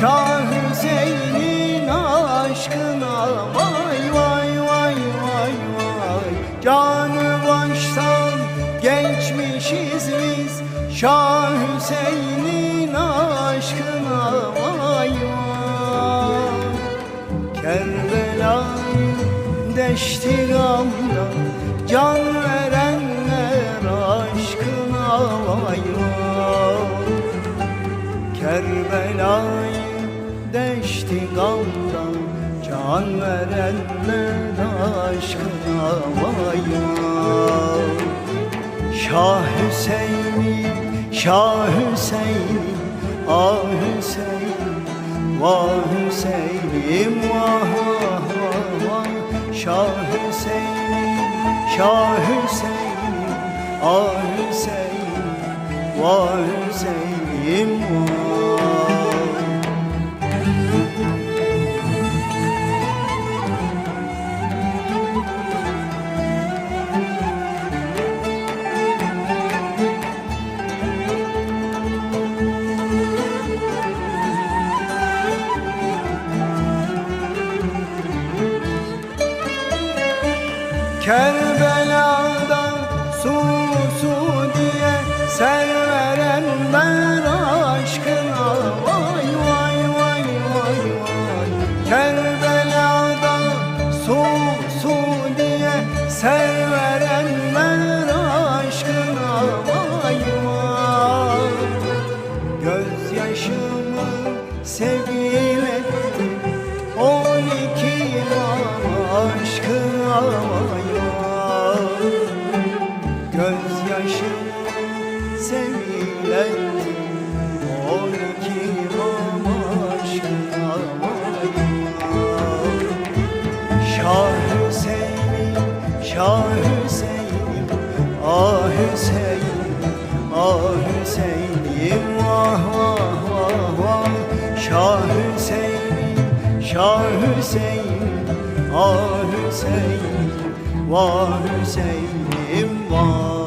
Şah Hüseyin'in aşkına vay vay vay Canı baştan geçmişiz biz. Şah Hüseyin'in aşkına vay vay. Kerbela'yı deşti gamda can veren Kerbela'yı deşti gamda Can verenler aşkına vay vay Şah Hüseyin'im, Şah Hüseyin'im, Ah Hüseyin'im, Vah Hüseyin'im, vah vah vah. Vah Şah Hüseyin'im, Şah Hüseyin'im, Ah Hüseyin'im, Vah Hüseyin'im, vah Kerbela'da su su diye ser verenler aşkına. Vay vay vay vay vay. Kerbela'da su su diye ser Şah Hüseyin'im, Şah Hüseyin'im, Ah Hüseyin'im, Ah Hüseyin'im, vah vah vah Şah Hüseyin'im, Şah Hüseyin'im, Ah Hüseyin'im, vah Hüseyin'im, vah